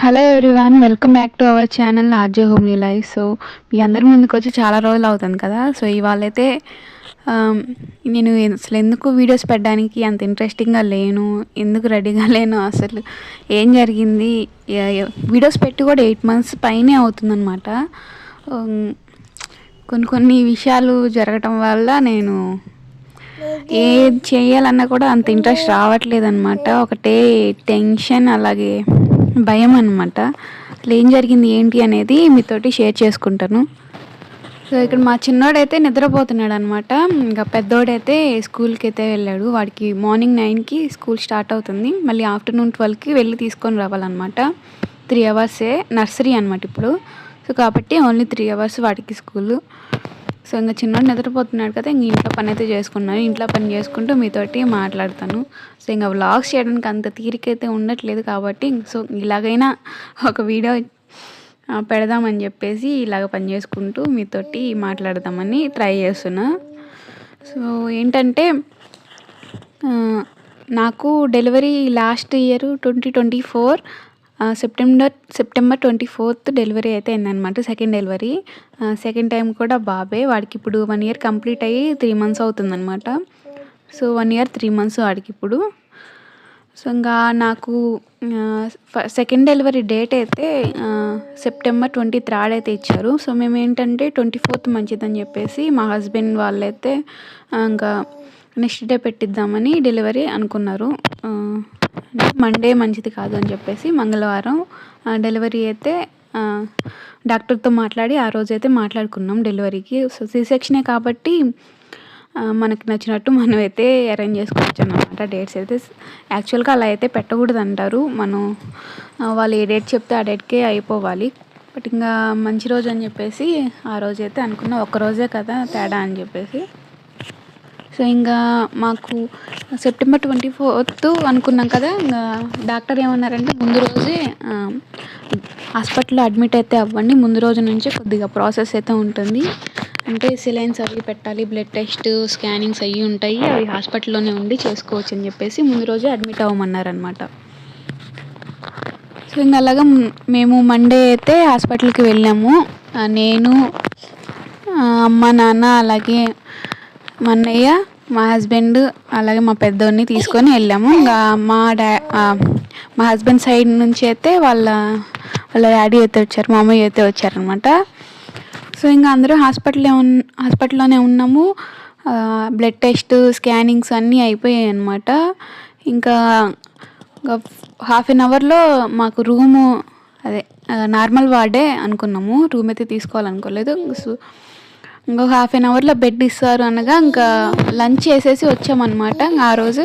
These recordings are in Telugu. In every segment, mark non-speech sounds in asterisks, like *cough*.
Hello everyone welcome back to our channel RJ home new life so మీ అందరి ముందుకు వచ్చి చాలా రోజులు అవుతుంది కదా? సో ఇవాళ అయితే um, నేను అసలు ఎందుకు వీడియోస్ పెట్టడానికి అంత ఇంట్రెస్టింగ్గా లేను ఎందుకు రెడీగా లేను అసలు ఏం జరిగింది? వీడియోస్ పెట్టి కూడా ఎయిట్ మంత్స్ పైనే అవుతుందన్నమాట. Um, కొన్ని కొన్ని విషయాలు జరగటం వల్ల నేను ఏది చేయాలన్నా కూడా అంత ఇంట్రెస్ట్ రావట్లేదు అనమాట ఒకటే టెన్షన్ అలాగే భయం అనమాట అసలు ఏం జరిగింది ఏంటి అనేది మీతోటి షేర్ చేసుకుంటాను. సో ఇక్కడ మా చిన్నోడైతే నిద్రపోతున్నాడు అనమాట ఇంకా పెద్దోడైతే స్కూల్కి అయితే వెళ్ళాడు. వాడికి మార్నింగ్ నైన్కి స్కూల్ స్టార్ట్ అవుతుంది. మళ్ళీ ఆఫ్టర్నూన్ ట్వెల్వ్కి వెళ్ళి తీసుకొని రావాలన్నమాట. త్రీ అవర్సే నర్సరీ అనమాట ఇప్పుడు. సో కాబట్టి ఓన్లీ త్రీ అవర్స్ వాడికి స్కూలు. సో ఇంకా చిన్నోడు నిద్రపోతున్నాడు కదా ఇంక ఇంట్లో పని అయితే చేసుకున్నాను. ఇంట్లో పని చేసుకుంటూ మీతోటి మాట్లాడతాను. సో ఇంకా వ్లాగ్స్ చేయడానికి అంత తీరికైతే ఉండట్లేదు కాబట్టి సో ఇలాగైనా ఒక వీడియో పెడదామని చెప్పేసి ఇలాగ పని చేసుకుంటూ మీతోటి మాట్లాడదామని ట్రై చేస్తున్నా. సో ఏంటంటే నాకు delivery last year twenty twenty four. September September twenty fourth delivery అయితే అయిందనమాట సెకండ్ డెలివరీ సెకండ్ టైం కూడా బాబే వాడికి ఇప్పుడు వన్ ఇయర్ కంప్లీట్ అయ్యి త్రీ మంత్స్ అవుతుందనమాట so one year three months వాడికి ఇప్పుడు. సో ఇంకా నాకు సెకండ్ డెలివరీ డేట్ అయితే సెప్టెంబర్ ట్వంటీ థర్డ్ అయితే ఇచ్చారు. సో మేము ఏంటంటే ట్వంటీ ఫోర్త్ మంచిదని చెప్పేసి మా హస్బెండ్ వాళ్ళైతే ఇంకా నెక్స్ట్ డే పెట్టిద్దామని డెలివరీ అనుకున్నారు. మండే మంచిది కాదు అని చెప్పేసి మంగళవారం డెలివరీ అయితే డాక్టర్తో మాట్లాడి ఆ రోజు అయితే మాట్లాడుకున్నాం డెలివరీకి సో సి సెక్షనే కాబట్టి మనకు మనకి నచ్చినట్టు మనం అయితే అరేంజ్ చేసుకోవచ్చు అనమాట డేట్స్ అయితే. యాక్చువల్గా అలా అయితే పెట్టకూడదు అంటారు మనం వాళ్ళు ఏ డేట్ చెప్తే ఆ డేట్కే అయిపోవాలి. బట్ ఇంకా మంచి రోజు అని చెప్పేసి ఆ రోజు అయితే అనుకున్న. ఒక్క రోజే కదా తేడా అని చెప్పేసి. సో ఇంకా మాకు సెప్టెంబర్ ట్వంటీ ఫోర్త్ అనుకున్నాం కదా ఇంకా డాక్టర్ ఏమన్నారంటే ముందు రోజే హాస్పిటల్లో అడ్మిట్ అయితే అవ్వండి ముందు రోజు నుంచే కొద్దిగా ప్రాసెస్ అయితే ఉంటుంది. అంటే సిలైన్స్ అవి పెట్టాలి బ్లడ్ టెస్ట్ స్కానింగ్స్ అవి ఉంటాయి అవి హాస్పిటల్లోనే ఉండి చేసుకోవచ్చు అని చెప్పేసి ముందు రోజే అడ్మిట్ అవ్వమన్నారనమాట సో ఇంకా అలాగా మేము మండే అయితే హాస్పిటల్కి వెళ్ళాము. నేను అమ్మ నాన్న అలాగే మా అన్నయ్య మా హస్బెండ్ అలాగే మా పెద్దోడిని తీసుకొని వెళ్ళాము. ఇంకా మా డా మా హస్బెండ్ సైడ్ నుంచి అయితే వాళ్ళ వాళ్ళ డాడీ అయితే వచ్చారు మా అమ్మయ్య అయితే వచ్చారనమాట సో ఇంకా అందరూ హాస్పిటల్లో ఉన్ హాస్పిటల్లోనే ఉన్నాము. బ్లడ్ టెస్ట్ స్కానింగ్స్ అన్నీ అయిపోయాయి అనమాట ఇంకా హాఫ్ అన్ అవర్లో మాకు రూము అదే నార్మల్ వార్డే అనుకున్నాము. రూమ్ అయితే తీసుకోవాలనుకోలేదు. సో ఇంకొక హాఫ్ అన్ అవర్లో బెడ్ ఇస్తారు అనగా ఇంకా లంచ్ చేసేసి వచ్చామన్నమాట. ఆ రోజు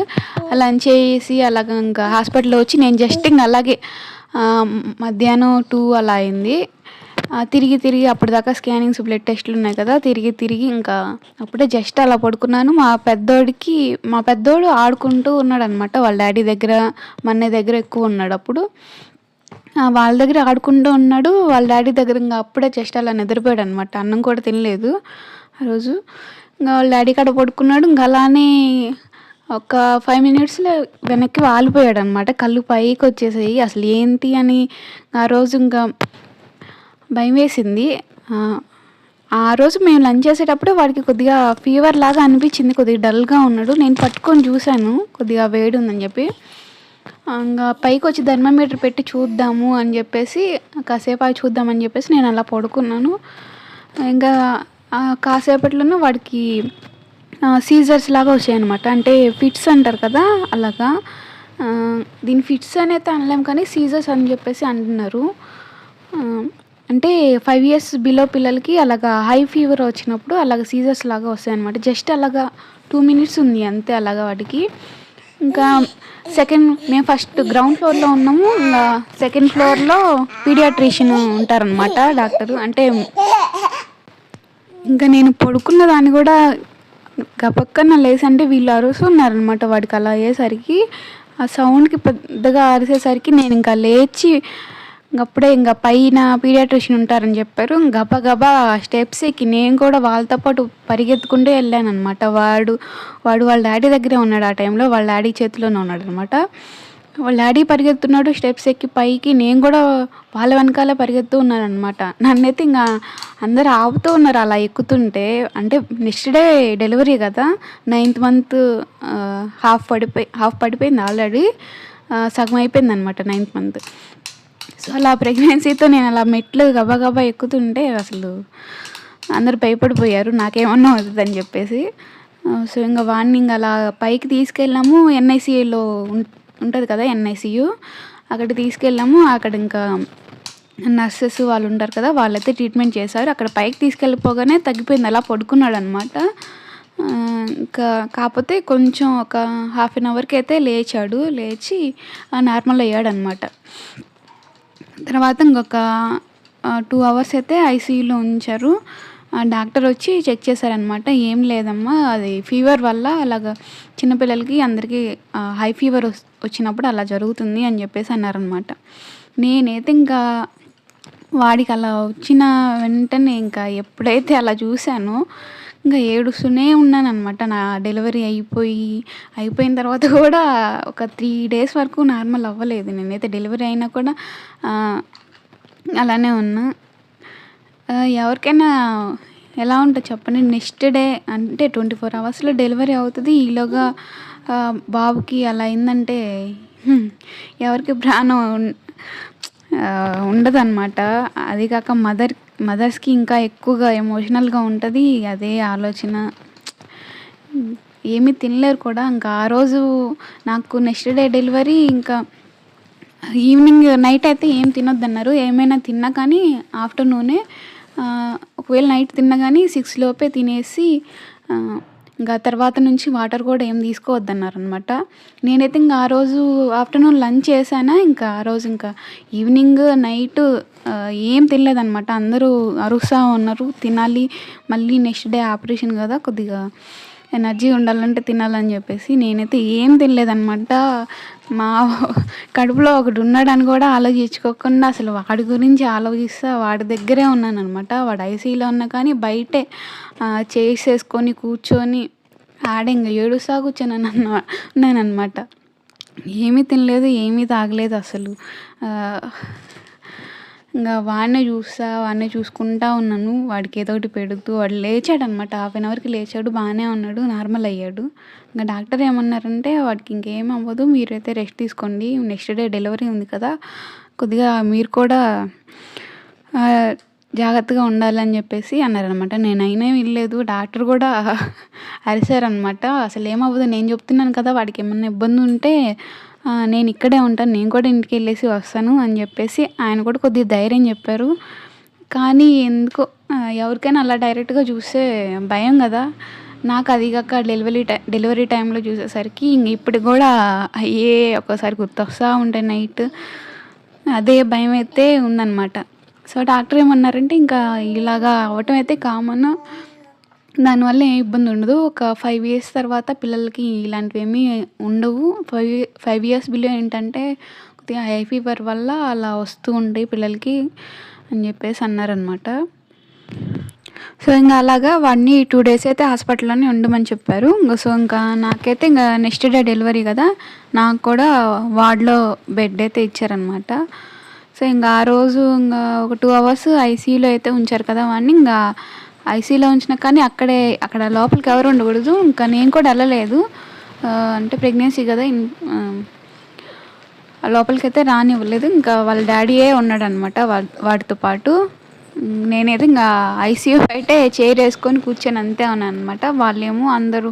లంచ్ చేసి అలాగ ఇంకా హాస్పిటల్లో వచ్చి నేను జస్ట్ ఇంకా అలాగే మధ్యాహ్నం టూ అలా అయింది. తిరిగి తిరిగి అప్పటిదాకా స్కానింగ్స్ బ్లడ్ టెస్ట్లు ఉన్నాయి కదా తిరిగి తిరిగి ఇంకా అప్పుడే జస్ట్ అలా పడుకున్నాను. మా పెద్దోడికి మా పెద్దోడు ఆడుకుంటూ ఉన్నాడు అనమాట వాళ్ళ డాడీ దగ్గర మా అన్నయ్య దగ్గర ఎక్కువ ఉన్నాడు అప్పుడు. వాళ్ళ దగ్గర ఆడుకుంటూ ఉన్నాడు. వాళ్ళ డాడీ దగ్గర ఇంకా అప్పుడే జస్ట్ అలా నిద్రపోయాడు అనమాట అన్నం కూడా తినలేదు ఆ రోజు. ఇంకా వాళ్ళ డాడీ కాడ పడుకున్నాడు. ఇంకా అలానే ఒక ఫైవ్ మినిట్స్లో వెనక్కి వాలిపోయాడు అనమాట కళ్ళు పైకి వచ్చేసాయి. అసలు ఏంటి అని ఆ రోజు ఇంకా భయం వేసింది. ఆ, ఆ రోజు మేము లంచ్ చేసేటప్పుడు వాడికి కొద్దిగా ఫీవర్ లాగా అనిపించింది. కొద్దిగా డల్గా ఉన్నాడు. నేను పట్టుకొని చూశాను. కొద్దిగా వేడి ఉందని చెప్పి. ఇంకా పైకి వచ్చి థర్మామీటర్ పెట్టి చూద్దాము అని చెప్పేసి కాసేపు అవి చూద్దామని చెప్పేసి నేను అలా పడుకున్నాను. ఇంకా కాసేపట్లోనూ కాసేపట్లోనే వాడికి సీజర్స్ లాగా వచ్చాయన్నమాట. అంటే ఫిట్స్ అంటారు కదా అలాగా. దీని ఫిట్స్ అనేది అనలేం కానీ సీజర్స్ అని చెప్పేసి అంటున్నారు. అంటే ఫైవ్ ఇయర్స్ బిలో పిల్లలకి అలాగా హై ఫీవర్ వచ్చినప్పుడు అలాగ సీజర్స్ లాగా వస్తాయన్నమాట. జస్ట్ అలాగా టూ మినిట్స్ ఉంది అంతే అలాగా వాటికి. ఇంకా సెకండ్ మేము ఫస్ట్ గ్రౌండ్ ఫ్లోర్లో ఉన్నాము. ఇంకా సెకండ్ ఫ్లోర్లో పీడియాట్రిషియన్ ఉంటారనమాట డాక్టరు. అంటే ఇంకా నేను పడుకున్న దాన్ని కూడా గబక్కన లేసి అంటే వీళ్ళు అరుస్తున్నారనమాట వాడికి అలా అయ్యేసరికి. ఆ సౌండ్కి పెద్దగా అరిసేసరికి నేను ఇంకా లేచి అప్పుడే ఇంకా పైన పీడియాట్రిషియన్ ఉంటారని చెప్పారు. గబగబా స్టెప్స్ ఎక్కి నేను కూడా వాళ్ళతో పాటు పరిగెత్తుకుంటూ వెళ్ళాను అనమాట వాడు వాడు వాళ్ళ డాడీ దగ్గరే ఉన్నాడు ఆ టైంలో. వాళ్ళ డాడీ చేతిలోనే ఉన్నాడు అనమాట వాళ్ళ డాడీ పరిగెత్తున్నాడు స్టెప్స్ ఎక్కి పైకి. నేను కూడా వాళ్ళ వెనకాల పరిగెత్తూ ఉన్నాను అనమాట నన్నైతే ఇంకా అందరు ఆపుతూ ఉన్నారు అలా ఎక్కుతుంటే. అంటే నెక్స్ట్ డే డెలివరీ కదా. నైన్త్ మంత్ హాఫ్ పడిపోయి హాఫ్ పడిపోయింది ఆల్రెడీ. సగం అయిపోయింది అనమాట నైన్త్ మంత్. సో అలా ప్రెగ్నెన్సీతో నేను అలా మెట్లు గబగబా ఎక్కుతుంటే అసలు అందరు భయపడిపోయారు నాకేమన్నా అవుతుందని చెప్పేసి. సో ఇంకా వాడిని ఇంకా అలా పైకి తీసుకెళ్ళాము ఎన్ఐసిలో ఉంటుంది కదా ఎన్ఐసియు అక్కడ తీసుకెళ్ళాము అక్కడ ఇంకా నర్సెస్ వాళ్ళు ఉంటారు కదా వాళ్ళైతే ట్రీట్మెంట్ చేశారు. అక్కడ పైకి తీసుకెళ్ళిపోగానే తగ్గిపోయింది అలా పడుకున్నాడు అనమాట ఇంకా కాకపోతే కొంచెం ఒక హాఫ్ అన్ అవర్కి అయితే లేచాడు లేచి నార్మల్ అయ్యాడనమాట తర్వాత ఇంకొక టూ అవర్స్ అయితే ఐసీయూలో ఉంచారు. డాక్టర్ వచ్చి చెక్ చేశారనమాట ఏం లేదమ్మా అది ఫీవర్ వల్ల అలాగ చిన్నపిల్లలకి అందరికీ హై ఫీవర్ వచ్చినప్పుడు అలా జరుగుతుంది అని చెప్పేసి అన్నారనమాట నేనైతే ఇంకా వాడికి అలా వచ్చిన వెంటనే ఇంకా ఎప్పుడైతే అలా చూశానో ఇంకా ఏడుస్తూనే ఉన్నాను అనమాట నా డెలివరీ అయిపోయి అయిపోయిన తర్వాత కూడా ఒక త్రీ డేస్ వరకు నార్మల్ అవ్వలేదు. నేనైతే డెలివరీ అయినా కూడా అలానే ఉన్నా. ఎవరికైనా ఎలా ఉంటుంది చెప్పండి. నెక్స్ట్ డే అంటే ట్వంటీ ఫోర్ అవర్స్లో డెలివరీ అవుతుంది. ఈలోగా బాబుకి అలా అయిందంటే ఎవరికి ప్రాణం ఉన్- ఉండదన్నమాట. అది కాక మదర్ మదర్స్కి ఇంకా ఎక్కువగా ఎమోషనల్గా ఉంటుంది అదే ఆలోచన. ఏమీ తినలేరు కూడా. ఇంకా ఆ రోజు నాకు నెక్స్ట్ డే డెలివరీ ఇంకా ఈవినింగ్ నైట్ అయితే ఏం తినొద్దన్నారు. ఏమైనా తిన్నా కానీ ఆఫ్టర్నూనే ఒకవేళ నైట్ తిన్నా కానీ సిక్స్ లోపే తినేసి ఇంకా తర్వాత నుంచి వాటర్ కూడా ఏం తీసుకోవద్దన్నారనమాట నేనైతే ఇంకా ఆ రోజు ఆఫ్టర్నూన్ లంచ్ చేశానా ఇంకా ఆ రోజు ఇంకా ఈవినింగ్ నైట్ ఏం తినలేదన్నమాట. అందరూ అరుస్తూ ఉన్నారు తినాలి మళ్ళీ నెక్స్ట్ డే ఆపరేషన్ కదా కొద్దిగా. ఎనర్జీ ఉండాలంటే తినాలని చెప్పేసి నేనైతే ఏం తినలేదన్నమాట. మా కడుపులో ఒకటి ఉన్నాడని కూడా ఆలోచించుకోకుండా అసలు వాడి గురించి ఆలోచిస్తా వాడి దగ్గరే ఉన్నాను అనమాట వాడు ఐసీలో ఉన్నా కానీ బయటే చేసేసుకొని కూర్చొని ఆడింగ ఇంకా ఏడుస్తా కూర్చొని అన్న ఉన్నానమాట ఏమీ తినలేదు ఏమీ తాగలేదు అసలు. ఇంకా వాడినే చూస్తా వాడినే చూసుకుంటా ఉన్నాను. వాడికి ఏదో ఒకటి పెడుతూ వాడు లేచాడు అనమాట హాఫ్ అన్ అవర్కి లేచాడు బాగానే ఉన్నాడు నార్మల్ అయ్యాడు. ఇంకా డాక్టర్ ఏమన్నారంటే వాడికి ఇంకేం అవ్వదు మీరైతే రెస్ట్ తీసుకోండి. నెక్స్ట్ డే డెలివరీ ఉంది కదా కొద్దిగా మీరు కూడా జాగ్రత్తగా ఉండాలని చెప్పేసి అన్నారనమాట. నేను అయినా వినలేదు. డాక్టర్ కూడా అరిశారనమాట అసలు ఏమవ్వదు నేను చెప్తున్నాను కదా వాడికి ఏమన్నా ఇబ్బంది ఉంటే నేను ఇక్కడే ఉంటాను నేను కూడా ఇంటికి వెళ్ళేసి వస్తాను అని చెప్పేసి ఆయన కూడా కొద్దిగా ధైర్యం చెప్పారు. కానీ ఎందుకో ఎవరికైనా అలా డైరెక్ట్గా చూస్తే భయం కదా. నాకు అది కాక డెలివరీ టై డెలివరీ టైంలో చూసేసరికి ఇంక ఇప్పటికి కూడా అయ్యే ఒక్కసారి గుర్తొస్తూ ఉంటాయి నైట్ అదే భయం అయితే ఉందన్నమాట. సో డాక్టర్ ఏమన్నారంటే ఇంకా ఇలాగా అవ్వటం అయితే కామన్ దానివల్ల ఏ ఇబ్బంది ఉండదు. ఒక ఫైవ్ ఇయర్స్ తర్వాత పిల్లలకి ఇలాంటివి ఏమీ ఉండవు ఫైవ్ ఫైవ్ ఇయర్స్ బిలో ఏంటంటే కొద్దిగా హై ఫీవర్ వల్ల అలా వస్తూ ఉంటాయి పిల్లలకి అని చెప్పేసి అన్నారనమాట సో ఇంకా అలాగా వాడిని టూ డేస్ అయితే హాస్పిటల్లోనే ఉండమని చెప్పారు. ఇంకా సో ఇంకా నాకైతే ఇంకా నెక్స్ట్ డే డెలివరీ కదా. నాకు కూడా వార్డ్లో బెడ్ అయితే ఇచ్చారనమాట సో ఇంకా ఆ రోజు ఇంకా ఒక టూ అవర్స్ ఐసీయూలో అయితే ఉంచారు కదా వాడిని. ఇంకా ఐసీలో ఉంచిన కానీ అక్కడే అక్కడ లోపలికి ఎవరు ఉండకూడదు. ఇంకా నేను కూడా వెళ్ళలేదు. అంటే ప్రెగ్నెన్సీ కదా లోపలికి అయితే రానివ్వలేదు. ఇంకా వాళ్ళ డాడీయే ఉన్నాడనమాట వాడితో పాటు. నేనైతే ఇంకా ఐసీయూ బయటే చైర్ వేసుకొని కూర్చొని అంతే ఉన్నాను అనమాట. వాళ్ళేమో అందరూ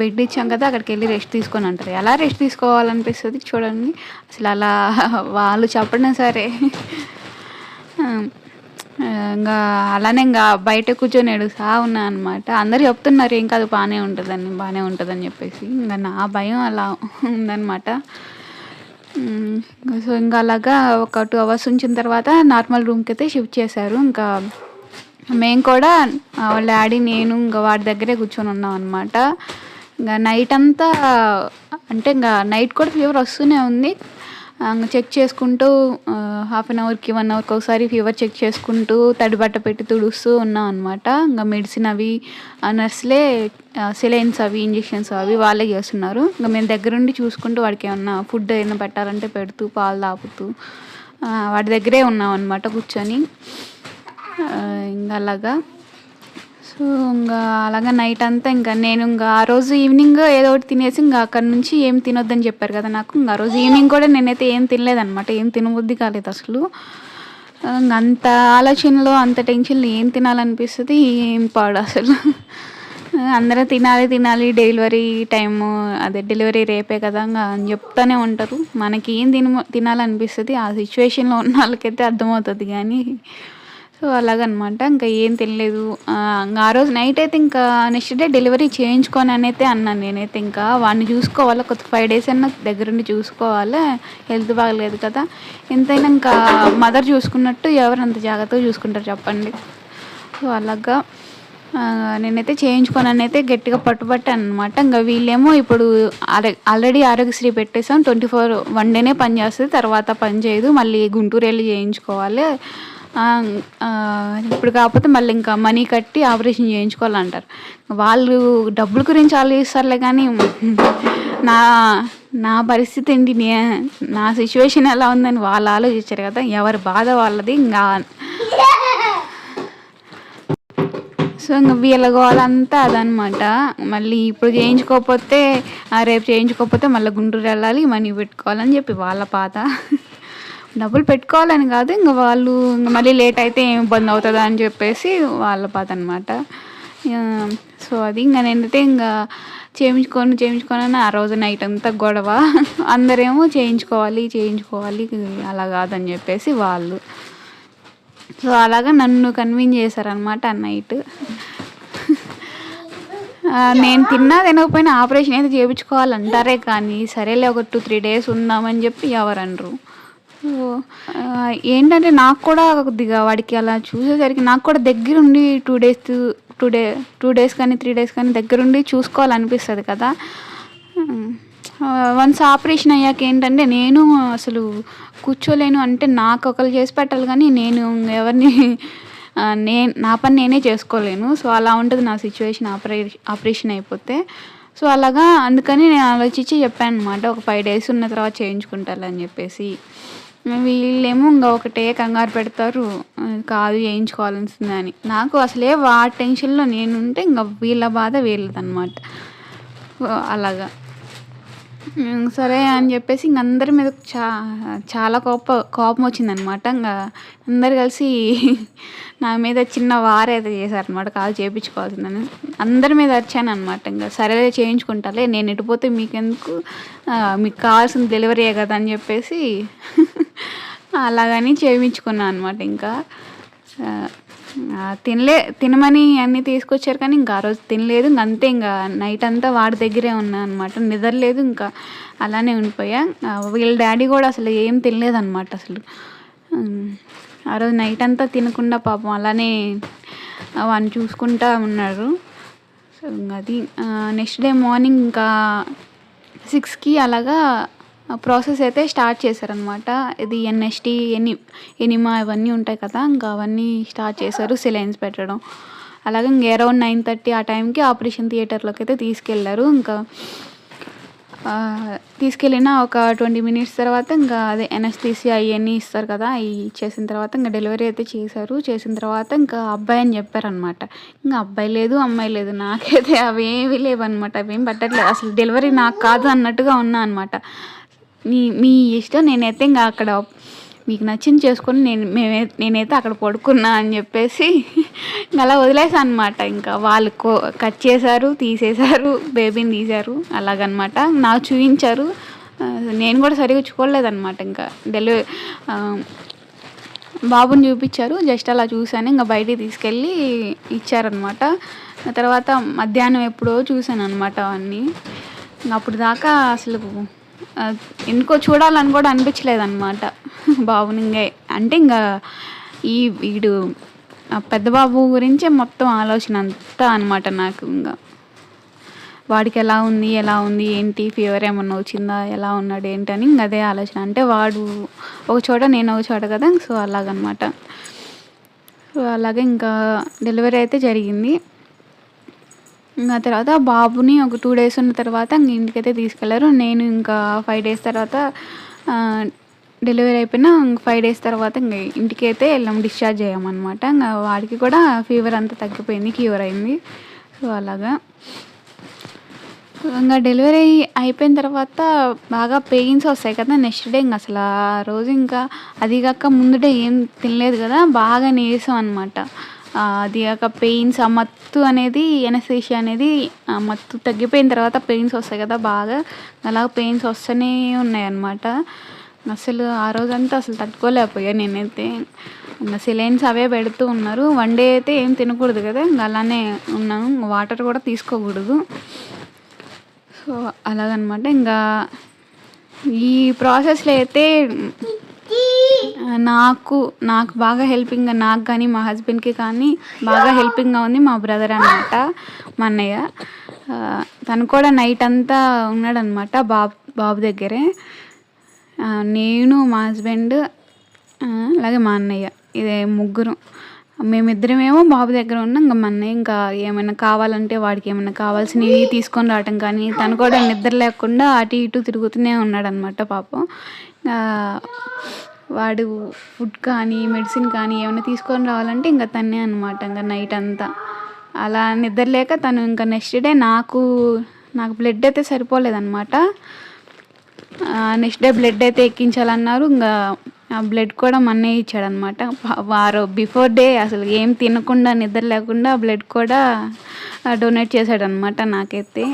బెడ్ ఇచ్చాం కదా అక్కడికి వెళ్ళి రెస్ట్ తీసుకొని అంటారు. ఎలా రెస్ట్ తీసుకోవాలనిపిస్తుంది చూడండి. అసలు అలా వాళ్ళు చెప్పడం సరే. ఇంకా అలానే ఇంకా బయట కూర్చొని ఏడుస్తా ఉన్నా అనమాట అందరు చెప్తున్నారు ఏం కాదు బాగానే ఉంటుందని బాగానే ఉంటుందని చెప్పేసి. ఇంకా నా భయం అలా ఉందనమాట సో ఇంకా అలాగా ఒక టూ అవర్స్ ఉంచిన తర్వాత నార్మల్ రూమ్కి అయితే షిఫ్ట్ చేశారు. ఇంకా మేము కూడా వాళ్ళ డాడీ నేను ఇంకా వాడి దగ్గరే కూర్చొని ఉన్నాం అనమాట ఇంకా నైట్ అంతా అంటే ఇంకా నైట్ కూడా ఫీవర్ వస్తూనే ఉంది. చెక్ చేసుకుంటూ హాఫ్ అన్ అవర్కి వన్ అవర్కి ఒకసారి ఫీవర్ చెక్ చేసుకుంటూ తడిబట్ట పెట్టి తుడుస్తూ ఉన్నాం అనమాట ఇంకా మెడిసిన్ అవి ఆ నర్సులే సిలైన్స్ అవి ఇంజెక్షన్స్ అవి వాళ్ళే చేస్తున్నారు. ఇంకా మేము దగ్గరుండి చూసుకుంటూ వాడికి ఏమన్నా ఫుడ్ ఏమైనా పెట్టాలంటే పెడుతూ పాలు తాపుతూ వాడి దగ్గరే ఉన్నాం అనమాట కూర్చొని. ఇంకా అలాగా. ఇంకా అలాగా నైట్ అంతా ఇంకా నేను ఇంకా ఆ రోజు ఈవినింగ్ ఏదో ఒకటి తినేసి ఇంకా అక్కడ నుంచి ఏం తినొద్దని చెప్పారు కదా నాకు. ఇంకా ఆ రోజు ఈవినింగ్ కూడా నేనైతే ఏం తినలేదన్నమాట. ఏం తినబుద్ధి కాలేదు అసలు. ఇంక అంత ఆలోచనలో అంత టెన్షన్లో ఏం తినాలనిపిస్తుంది? ఏం పాడు అసలు. అందరూ తినాలి తినాలి డెలివరీ టైము అదే డెలివరీ రేపే కదా ఇంకా అని చెప్తానే ఉంటారు. మనకి ఏం తిన తినాలనిపిస్తుంది? ఆ సిచ్యువేషన్లో ఉన్న వాళ్ళకైతే అర్థమవుతుంది కానీ సో అలాగనమాట. ఇంకా ఏం తెలియలేదు ఇంకా ఆ రోజు నైట్ అయితే ఇంకా నెక్స్ట్ డే డెలివరీ చేయించుకొని అని అయితే అన్నాను నేనైతే. ఇంకా వాడిని చూసుకోవాలి. ఒక ఫైవ్ డేస్ అయినా దగ్గరుండి చూసుకోవాలి. హెల్త్ బాగలేదు కదా. ఎంతైనా ఇంకా మదర్ చూసుకున్నట్టు ఎవరు అంత జాగ్రత్తగా చూసుకుంటారు చెప్పండి. సో అలాగా. నేనైతే చేయించుకోనని అయితే గట్టిగా పట్టుబట్టాను అనమాట ఇంకా వీళ్ళేమో ఇప్పుడు ఆల్రెడీ ఆరోగ్యశ్రీ పెట్టేసాం ట్వంటీ ఫోర్ వన్ డేనే పని చేస్తుంది. తర్వాత పని చేయదు. మళ్ళీ గుంటూరు వెళ్ళి చేయించుకోవాలి. ఇప్పుడు కాకపోతే మళ్ళీ ఇంకా మనీ కట్టి ఆపరేషన్ చేయించుకోవాలంటారు. వాళ్ళు డబ్బుల గురించి ఆలోచిస్తారులే కానీ నా నా పరిస్థితి ఏంటి? నే నా సిచ్యువేషన్ ఎలా ఉందని వాళ్ళు ఆలోచించారు కదా ఎవరి బాధ వాళ్ళది ఇంకా. సో ఇంకా వీళ్ళ గోలంతా అదనమాట మళ్ళీ ఇప్పుడు చేయించుకోకపోతే ఆ, రేపు చేయించుకోకపోతే మళ్ళీ గుంటూరు వెళ్ళాలి మనీ పెట్టుకోవాలని చెప్పి వాళ్ళ పాత. డబ్బులు పెట్టుకోవాలని కాదు ఇంకా వాళ్ళు ఇంక మళ్ళీ లేట్ అయితే ఏం ఇబ్బంది అవుతుందా అని చెప్పేసి వాళ్ళ బాధ అనమాట సో అది ఇంకా నేనైతే ఇంకా చేయించుకొని చేయించుకొని అని ఆ రోజు నైట్ అంతా గొడవ. అందరేమో చేయించుకోవాలి చేయించుకోవాలి అలా కాదని చెప్పేసి వాళ్ళు. సో అలాగా నన్ను కన్విన్స్ చేశారనమాట ఆ నైట్. నేను తిన్నా తినకపోయినా ఆపరేషన్ అయితే చేయించుకోవాలంటారే కానీ సరేలే ఒక టూ త్రీ డేస్ ఉందామని చెప్పి ఎవరు అనరు ఏంటంటే నాకు కూడా కొద్దిగా వాడికి అలా చూసేసరికి నాకు కూడా దగ్గరుండి two days two day two days కానీ త్రీ డేస్ కానీ దగ్గరుండి చూసుకోవాలనిపిస్తుంది కదా. వన్స్ ఆపరేషన్ అయ్యాక ఏంటంటే నేను అసలు కూర్చోలేను అంటే నాకు ఒకరు చేసి పెట్టాలి కానీ నేను ఎవరిని నేను నా పని నేనే చేసుకోలేను. సో అలా ఉంటుంది నా సిచ్యువేషన్ ఆపరే ఆపరేషన్ అయిపోతే. సో అలాగా అందుకని నేను ఆలోచించి చెప్పాను అనమాట ఒక ఫైవ్ డేస్ ఉన్న తర్వాత చేయించుకుంటారని చెప్పేసి. వీళ్ళేమో ఇంకా ఒకటే కంగారు పెడతారు. కాదు చేయించుకోవాల్సింది అని నాకు అసలే వా టెన్షన్లో నేను ఉంటే ఇంకా వీళ్ళ బాధ వీళ్ళదనమాట అలాగా. సరే అని చెప్పేసి ఇంక అందరి మీద చా చాలా కోప కోపం వచ్చిందనమాట. ఇంకా అందరు కలిసి *laughs* నా మీద చిన్న వారైతే చేశారనమాట. కాదు చేయించుకోవాల్సిందని అందరి మీద వచ్చాను అనమాట ఇంకా సరే చేయించుకుంటాలే నేను ఇటుపోతే మీకెందుకు? ఆ, మీకు కావాల్సిన డెలివరీయే కదా అని చెప్పేసి *laughs* అలాగని చేయించుకున్నాను అనమాట ఇంకా తినలే తినమని అన్నీ తీసుకొచ్చారు కానీ ఇంకా ఆ రోజు తినలేదు. ఇంక అంతే ఇంకా నైట్ అంతా వాడి దగ్గరే ఉన్నా అనమాట నిద్రలేదు ఇంకా అలానే ఉండిపోయా. వీళ్ళ డాడీ కూడా అసలు ఏం తినలేదు అనమాట అసలు ఆ రోజు నైట్ అంతా తినకుండా పాపం అలానే వాడిని చూసుకుంటా ఉన్నారు. సో అది నెక్స్ట్ డే మార్నింగ్ ఇంకా సిక్స్కి అలాగా ప్రాసెస్ అయితే స్టార్ట్ చేశారనమాట ఇది ఎన్ఎస్టి ఎని ఎనిమా ఇవన్నీ ఉంటాయి కదా ఇంకా అవన్నీ స్టార్ట్ చేశారు సిలైన్స్ పెట్టడం. అలాగే ఇంక అరౌండ్ నైన్ థర్టీ ఆ టైంకి ఆపరేషన్ థియేటర్లోకి అయితే తీసుకెళ్ళారు. ఇంకా తీసుకెళ్ళిన ఒక ట్వంటీ మినిట్స్ తర్వాత ఇంకా అదే ఎనస్థీసి అవన్నీ ఇస్తారు కదా అవి చేసిన తర్వాత ఇంకా డెలివరీ అయితే చేశారు. చేసిన తర్వాత ఇంకా అబ్బాయి అని చెప్పారనమాట ఇంకా అబ్బాయి లేదు అమ్మాయి లేదు నాకైతే అవేవి లేవన్నమాట అవేం పట్టట్లేదు. అసలు డెలివరీ నాకు కాదు అన్నట్టుగా ఉన్నా అనమాట మీ మీ ఇష్టం నేనైతే ఇంకా అక్కడ మీకు నచ్చింది చేసుకొని నేను మేమే నేనైతే అక్కడ పడుకున్నా అని చెప్పేసి ఇంకా అలా వదిలేసాను అనమాట ఇంకా వాళ్ళు కో కట్ చేశారు తీసేశారు బేబీని తీశారు అలాగనమాట. నాకు చూపించారు. నేను కూడా సరిగా చూడలేదన్నమాట ఇంకా. డెలివరీ బాబుని చూపించారు జస్ట్ అలా చూశాను. ఇంకా బయటికి తీసుకెళ్ళి ఇచ్చారనమాట. తర్వాత మధ్యాహ్నం ఎప్పుడో చూశాను అనమాట అవన్నీ అప్పుడు దాకా అసలు ఇంకో చూడాలని కూడా అనిపించలేదు అనమాట అంటే ఇంకా ఈ వీడు పెద్దబాబు పెద్ద బాబు గురించే మొత్తం ఆలోచన అంతా అనమాట నాకు ఇంకా వాడికి ఎలా ఉంది ఎలా ఉంది ఏంటి ఫీవర్ ఏమన్నా వచ్చిందా ఎలా ఉన్నాడు ఏంటి అని ఇంక అదే ఆలోచన. అంటే వాడు ఒక చోట నేను ఒక చోట కదా సో అలాగనమాట సో అలాగే ఇంకా డెలివరీ అయితే జరిగింది. ఇంకా తర్వాత బాబుని ఒక టూ డేస్ ఉన్న తర్వాత ఇంక ఇంటికైతే తీసుకెళ్ళారు. నేను ఇంకా ఫైవ్ డేస్ తర్వాత డెలివరీ అయిపోయిన ఫైవ్ డేస్ తర్వాత ఇంక ఇంటికి అయితే వెళ్ళాం డిశ్చార్జ్ అయ్యామన్నమాట. ఇంకా వాడికి కూడా ఫీవర్ అంతా తగ్గిపోయింది క్యూర్ అయింది. సో అలాగా. ఇంకా డెలివరీ అయిపోయిన తర్వాత బాగా పెయిన్స్ వస్తాయి కదా నెక్స్ట్ డే ఇంకా అసలు ఆ రోజు ఇంకా అది కాక ముందు డే ఏం తినలేదు కదా బాగా నీరసం అనమాట అది ఒక పెయిన్స్ ఆ మత్తు అనేది ఎనస్థీషియా అనేది ఆ మత్తు తగ్గిపోయిన తర్వాత పెయిన్స్ వస్తాయి కదా బాగా. అలా పెయిన్స్ వస్తూనే ఉన్నాయి అన్నమాట అసలు ఆ రోజంతా అసలు తట్టుకోలేకపోయా నేనైతే. ఇంకా సిలైన్స్ అవే పెడుతూ ఉన్నారు. వన్ డే అయితే ఏం తినకూడదు కదా ఇంకా అలానే ఉన్నాను. వాటర్ కూడా తీసుకోకూడదు. సో అలాగనమాట. ఇంకా ఈ ప్రాసెస్లో అయితే నాకు నాకు బాగా హెల్పింగ్గా నాకు కానీ మా హస్బెండ్కి కానీ బాగా హెల్పింగ్గా ఉంది మా బ్రదర్ అనమాట మా అన్నయ్య. తను కూడా నైట్ అంతా ఉన్నాడనమాట బాబు బాబు దగ్గరే. నేను మా హస్బెండ్ అలాగే మా అన్నయ్య ఇదే ముగ్గురు. మేమిద్దరమేమో బాబు దగ్గర ఉన్నాం ఇంకా మా అన్నయ్య ఇంకా ఏమైనా కావాలంటే వాడికి ఏమైనా కావాల్సినవి తీసుకొని రావటం కానీ తను కూడా నిద్ర లేకుండా అటు ఇటు తిరుగుతూనే ఉన్నాడు అనమాట పాపం వాడు ఫుడ్ కానీ మెడిసిన్ కానీ ఏమైనా తీసుకొని రావాలంటే ఇంకా తనే అనమాట ఇంకా నైట్ అంతా. అలా నిద్రలేక తను ఇంకా నెక్స్ట్ డే నాకు నాకు బ్లడ్ అయితే సరిపోలేదన్నమాట. నెక్స్ట్ డే బ్లడ్ అయితే ఎక్కించాలన్నారు ఇంకా ఆ బ్లడ్ కూడా మన్నే ఇచ్చాడనమాట వారు బిఫోర్ డే అసలు ఏం తినకుండా నిద్ర లేకుండా బ్లడ్ కూడా డొనేట్ చేశాడనమాట నాకైతే.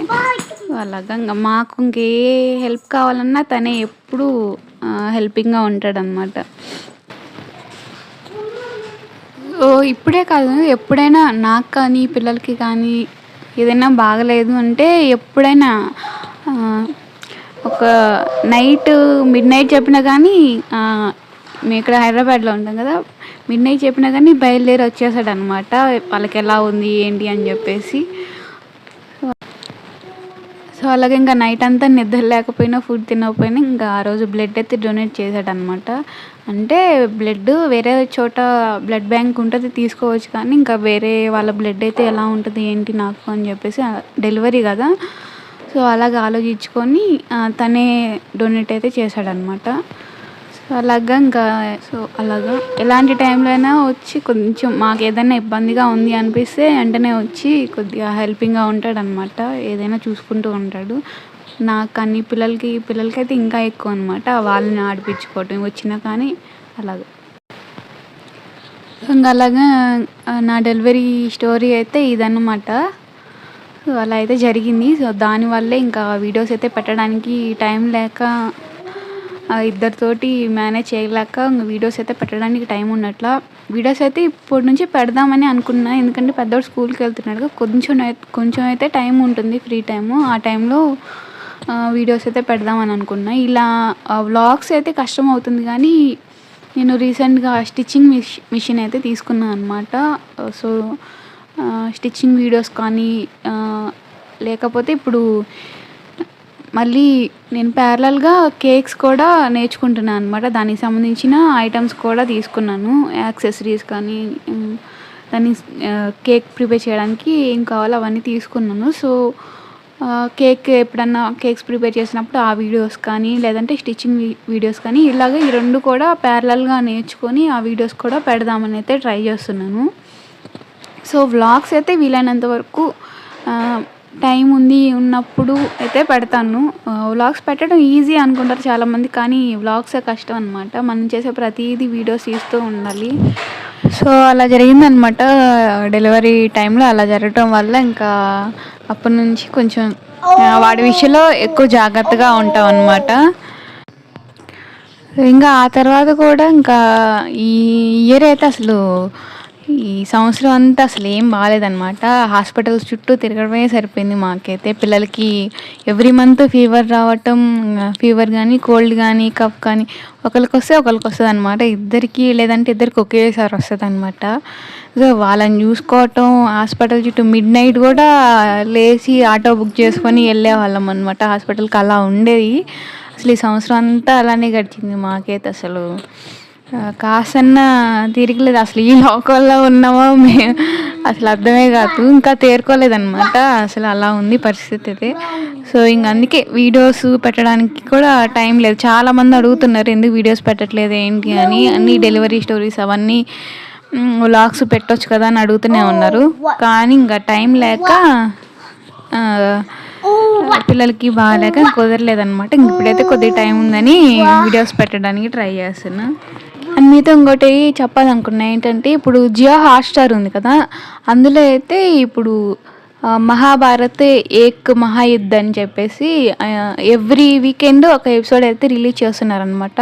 అలాగా ఇంకా మాకు ఇంకే హెల్ప్ కావాలన్నా తనే ఎప్పుడూ హెల్పింగ్గా ఉంటాడనమాట ఓ ఇప్పుడే కాదు. ఎప్పుడైనా నాకు కానీ పిల్లలకి కానీ ఏదైనా బాగలేదు అంటే ఎప్పుడైనా ఒక నైట్ మిడ్ నైట్ చెప్పినా కానీ మేము ఇక్కడ హైదరాబాద్లో ఉంటాం కదా మిడ్ నైట్ చెప్పినా కానీ బయలుదేరి వచ్చేసాడు అనమాట వాళ్ళకి ఎలా ఉంది ఏంటి అని చెప్పేసి. సో అలాగే ఇంకా నైట్ అంతా నిద్ర లేకపోయినా ఫుడ్ తినకపోయినా ఇంకా ఆ రోజు బ్లడ్ అయితే డొనేట్ చేశాడనమాట అంటే బ్లడ్ వేరే చోట బ్లడ్ బ్యాంక్ ఉంటుంది తీసుకోవచ్చు కానీ ఇంకా వేరే వాళ్ళ బ్లడ్ అయితే ఎలా ఉంటుంది ఏంటి నాకు అని చెప్పేసి డెలివరీ కదా. సో అలాగ ఆలోచించుకొని తనే డొనేట్ అయితే చేశాడనమాట అలాగా ఇంకా సో అలాగా. ఎలాంటి టైంలో అయినా వచ్చి కొంచెం మాకు ఏదైనా ఇబ్బందిగా ఉంది అనిపిస్తే వెంటనే వచ్చి కొద్దిగా హెల్పింగ్గా ఉంటాడనమాట. ఏదైనా చూసుకుంటూ ఉంటాడు. నాకు అన్ని పిల్లలకి పిల్లలకి అయితే ఇంకా ఎక్కువ అనమాట వాళ్ళని ఆడిపించుకోవటం వచ్చినా కానీ అలాగా. ఇంకా అలాగా నా డెలివరీ స్టోరీ అయితే ఇదన్నమాట. సో అలా అయితే జరిగింది. సో దానివల్లే ఇంకా వీడియోస్ అయితే పెట్టడానికి టైం లేక ఇద్దరితోటి మేనేజ్ చేయలేక ఇంకా వీడియోస్ అయితే పెట్టడానికి టైం ఉన్నట్ల. వీడియోస్ అయితే ఇప్పటి నుంచి పెడదామని అనుకున్నా. ఎందుకంటే పెద్దవాడు స్కూల్కి వెళ్తున్నాడు కొంచెం కొంచెం అయితే టైం ఉంటుంది ఫ్రీ టైము ఆ టైంలో వీడియోస్ అయితే పెడదామని అనుకున్నా. ఇలా వ్లాగ్స్ అయితే కష్టం అవుతుంది కానీ నేను రీసెంట్గా స్టిచ్చింగ్ మిష్ మిషన్ అయితే తీసుకున్నాను అనమాట సో స్టిచ్చింగ్ వీడియోస్ కానీ లేకపోతే ఇప్పుడు మళ్ళీ నేను ప్యారలల్గా కేక్స్ కూడా నేర్చుకుంటున్నాను అనమాట దానికి సంబంధించిన ఐటమ్స్ కూడా తీసుకున్నాను. యాక్సెసరీస్ కానీ దాన్ని కేక్ ప్రిపేర్ చేయడానికి ఏం కావాలో అవన్నీ తీసుకున్నాను. సో కేక్ ఎప్పుడన్నా కేక్స్ ప్రిపేర్ చేసినప్పుడు ఆ వీడియోస్ కానీ లేదంటే స్టిచ్చింగ్ వీడియోస్ కానీ ఇలాగ ఈ రెండు కూడా ప్యారలల్గా నేర్చుకొని ఆ వీడియోస్ కూడా పెడదామని అయితే ట్రై చేస్తున్నాను. సో వ్లాగ్స్ అయితే వీలైనంత వరకు టైం ఉంది ఉన్నప్పుడు అయితే పెడతాను. వ్లాగ్స్ పెట్టడం ఈజీ అనుకుంటారు చాలామంది కానీ వ్లాగ్సే కష్టం అనమాట మనం చేసే ప్రతిదీ వీడియోస్ తీస్తూ ఉండాలి. సో అలా జరిగిందనమాట డెలివరీ టైంలో అలా జరగటం వల్ల ఇంకా అప్పటి నుంచి కొంచెం వాడి విషయంలో ఎక్కువ జాగ్రత్తగా ఉంటాం అనమాట ఇంకా ఆ తర్వాత కూడా ఇంకా ఈ ఇయర్ అయితే అసలు ఈ సంవత్సరం అంతా అసలు ఏం బాగాలేదనమాట హాస్పిటల్స్ చుట్టూ తిరగడమే సరిపోయింది మాకైతే. పిల్లలకి ఎవ్రీ మంత్ ఫీవర్ రావటం ఫీవర్ కానీ కోల్డ్ కానీ కఫ్ కానీ ఒకరికి వస్తే ఒకరికి వస్తుంది అనమాట ఇద్దరికి లేదంటే ఇద్దరికి ఒకేసారి వస్తుంది అనమాట సో వాళ్ళని చూసుకోవటం హాస్పిటల్ చుట్టూ మిడ్ నైట్ కూడా లేచి ఆటో బుక్ చేసుకొని వెళ్ళే వాళ్ళం అనమాట హాస్పిటల్కి అలా ఉండేది. అసలు ఈ సంవత్సరం అంతా అలానే గడిచింది మాకైతే అసలు. కాసన్న తిరగలేదు. అసలు ఈ లోకంలో ఉన్నామో మే అసలు అర్థమే కాదు. ఇంకా తేరుకోలేదన్నమాట. అసలు అలా ఉంది పరిస్థితి అయితే. సో ఇంక అందుకే వీడియోస్ పెట్టడానికి కూడా టైం లేదు. చాలామంది అడుగుతున్నారు ఎందుకు వీడియోస్ పెట్టట్లేదు? ఏంటి అని? అన్ని డెలివరీ స్టోరీస్ అవన్నీ వ్లాగ్స్ పెట్టొచ్చు కదా? అని అడుగుతూనే ఉన్నారు. కానీ ఇంకా టైం లేక పిల్లలకి బాగాలేక కుదరలేదనమాట ఇంక ఇప్పుడైతే కొద్దిగా టైం ఉందని వీడియోస్ పెట్టడానికి ట్రై చేస్తున్నా. అండ్ మీతో ఇంకోటి చెప్పాలనుకున్నా ఏంటంటే ఇప్పుడు జియో హాట్స్టార్ ఉంది కదా అందులో అయితే ఇప్పుడు మహాభారత్ ఏక్ మహాయుద్ధ్ అని చెప్పేసి ఎవ్రీ వీకెండ్ ఒక ఎపిసోడ్ అయితే రిలీజ్ చేస్తున్నారనమాట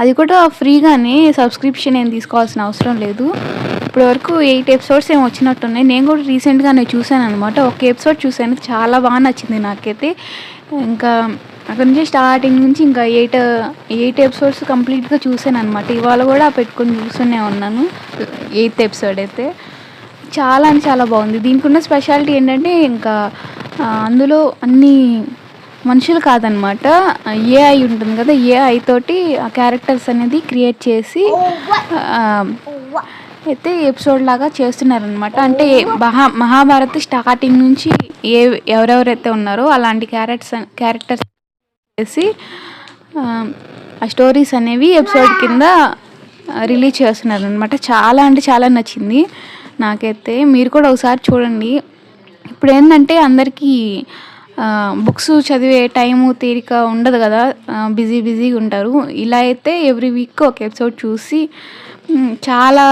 అది కూడా ఫ్రీగానే సబ్స్క్రిప్షన్ ఏం తీసుకోవాల్సిన అవసరం లేదు. ఇప్పటివరకు ఎయిట్ ఎపిసోడ్స్ ఏమి వచ్చినట్టున్నాయి. నేను కూడా రీసెంట్గానే చూశాను అనమాట ఒక ఎపిసోడ్ చూశాను. చాలా బాగా నచ్చింది నాకైతే. ఇంకా అక్కడ నుంచి స్టార్టింగ్ నుంచి ఇంకా ఎయిట్ ఎయిట్ ఎపిసోడ్స్ కంప్లీట్గా చూశాను అనమాట ఇవాళ కూడా పెట్టుకొని చూస్తూనే ఉన్నాను. ఎయిత్ ఎపిసోడ్ అయితే. చాలా అంటే చాలా బాగుంది. దీనికి ఉన్న స్పెషాలిటీ ఏంటంటే ఇంకా అందులో అన్ని మనుషులు కాదనమాట ఏఐ ఉంటుంది కదా ఏఐ తోటి ఆ క్యారెక్టర్స్ అనేది క్రియేట్ చేసి ఆ, అయితే ఎపిసోడ్ లాగా చేస్తున్నారనమాట అంటే మహా మహాభారత్ స్టార్టింగ్ నుంచి ఏ ఎవరెవరైతే ఉన్నారో అలాంటి క్యారెక్టర్స్ క్యారెక్టర్స్ చేసి ఆ, స్టోరీస్ అనేవి ఎపిసోడ్ కింద రిలీజ్ చేస్తున్నారు అనమాట చాలా అంటే చాలా నచ్చింది. నాకైతే మీరు కూడా ఒకసారి చూడండి. ఇప్పుడు ఏంటంటే అందరికీ బుక్స్ చదివే టైము తీరిక ఉండదు కదా. బిజీ బిజీగా ఉంటారు. ఇలా అయితే ఎవ్రీ వీక్ ఒక ఎపిసోడ్ చూసి చాలా